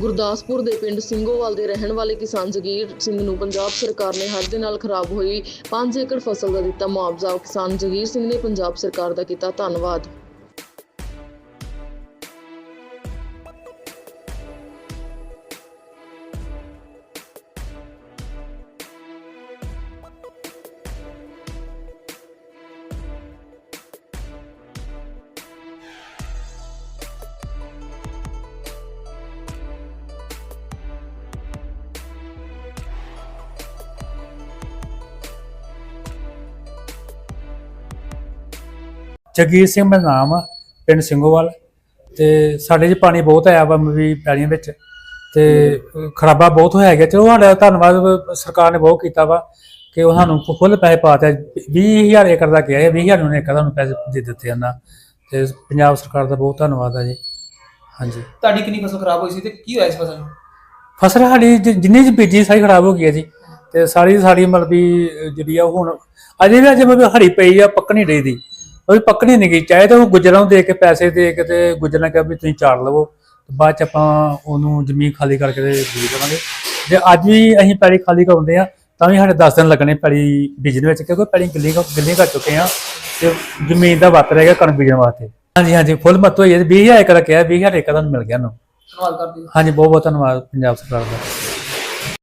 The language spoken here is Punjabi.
ਗੁਰਦਾਸਪੁਰ ਦੇ ਪਿੰਡ ਸਿੰਘੋਵਾਲ ਦੇ ਰਹਿਣ ਵਾਲੇ ਕਿਸਾਨ ਜਗੀਰ ਸਿੰਘ ਨੂੰ ਪੰਜਾਬ ਸਰਕਾਰ ਨੇ ਹੜ੍ਹ ਦੇ ਨਾਲ ਖਰਾਬ ਹੋਈ 5 ਏਕੜ ਫਸਲ ਦਾ ਦਿੱਤਾ ਮੁਆਵਜ਼ਾ। ਕਿਸਾਨ ਜਗੀਰ ਸਿੰਘ ਨੇ ਪੰਜਾਬ ਸਰਕਾਰ ਦਾ ਕੀਤਾ ਧੰਨਵਾਦ। ਜਗੀਰ ਸਿੰਘ ਮੇਰਾ ਨਾਮ ਆ ਪਿੰਡ ਸਿੰਘੋਵਾਲ। ਤੇ ਸਾਡੇ 'ਚ ਪਾਣੀ ਬਹੁਤ ਆਇਆ ਵਾ ਵੀ ਪੈਲੀਆਂ ਵਿੱਚ। ਤੇ ਖਰਾਬਾ ਬਹੁਤ ਹੋਇਆ ਗਿਆ ਚਲੋ ਸਾਡਾ ਧੰਨਵਾਦ ਸਰਕਾਰ ਨੇ ਬਹੁਤ ਕੀਤਾ ਵਾ ਕਿ ਉਹਨਾਂ ਨੂੰ ਫੁੱਲ ਪੈਸੇ ਪਾਤੇ 20000 ਏਕੜ ਦਾ ਕਿਹਾ ਹੈ 20000 ਨੂੰ ਏਕੜ ਦਾ ਨੂੰ ਪੈਸੇ ਦੇ ਦਿੱਤੇ ਉਹਨਾਂ। ਤੇ ਪੰਜਾਬ ਸਰਕਾਰ ਦਾ ਬਹੁਤ ਧੰਨਵਾਦ ਆ ਜੀ। ਹਾਂਜੀ। ਤੁਹਾਡੀ ਕਿੰਨੀ ਫਸਲ ਖਰਾਬ ਹੋਈ ਸੀ ਤੇ ਕੀ ਹੋਇਆ ਇਸ ਫਸਲ ਨੂੰ? ਫਸਲ ਸਾਡੀ ਜਿ- ਜਿੰਨੀ ਚ ਬੀਜੀ ਸਾਰੀ ਖਰਾਬ ਹੋ ਗਈ ਹੈ ਜੀ। ਤੇ ਸਾਰੀ ਸਾਰੀ ਮਤਲਬ ਵੀ ਜਿਹੜੀ ਆ ਉਹ ਹੁਣ ਅਜੇ ਵੀ ਅਜੇ ਮਤਲਬ ਹਰੀ ਪਈ ਆ ਪੱਕਣੀ ਰਹੀ। ਦੀ ਉਹ ਪੱਕਣੀ ਨਹੀਂ ਗਈ ਚਾਹੇ ਤਾਂ ਉਹ ਗੁਜਰਾਂ ਨੂੰ ਦੇ ਕੇ ਪੈਸੇ ਦੇ ਕੇ ਤੇ ਗੁਜਰਾਂ ਕਿਹਾ ਵੀ ਤੁਸੀਂ ਚਾੜ ਲਵੋ ਤੇ ਬਾਅਦ ਚ ਆਪਾਂ ਉਹਨੂੰ ਜ਼ਮੀਨ ਖਾਲੀ ਕਰਕੇ ਤੇ ਬੀਜ ਦੇਵਾਂਗੇ। ਜੇ ਅੱਜ ਵੀ ਅਸੀਂ ਪੈਲੀ ਖਾਲੀ ਕਰਾਉਂਦੇ ਆ ਤਾਂ ਵੀ ਸਾਡੇ 10 ਦਿਨ ਲੱਗਣੇ ਪੈਲੀ ਬੀਜਣ ਵਿੱਚ ਕਿਉਂਕਿ ਪੈਲੀ ਗਿੱਲੀ ਗਿੱਲੀ ਕਰ ਚੁੱਕੇ ਆ ਤੇ ਜ਼ਮੀਨ ਦਾ ਵੱਤ ਰਹਿ ਗਿਆ ਕਣਕ ਬੀਜਣ ਵਾਸਤੇ। ਹਾਂਜੀ ਹਾਂਜੀ ਫੁੱਲ ਮੱਤ ਹੋਈ ਹੈ 20000 ਏਕੜ ਕਿਹਾ 20000 ਏਕੜ ਦਾ ਮਿਲ ਗਿਆ ਨੂੰ ਧੰਨਵਾਦ ਕਰਦੇ ਹਾਂਜੀ ਬਹੁਤ ਬਹੁਤ ਧੰਨਵਾਦ ਪੰਜਾਬ ਸਰਕਾਰ ਦਾ।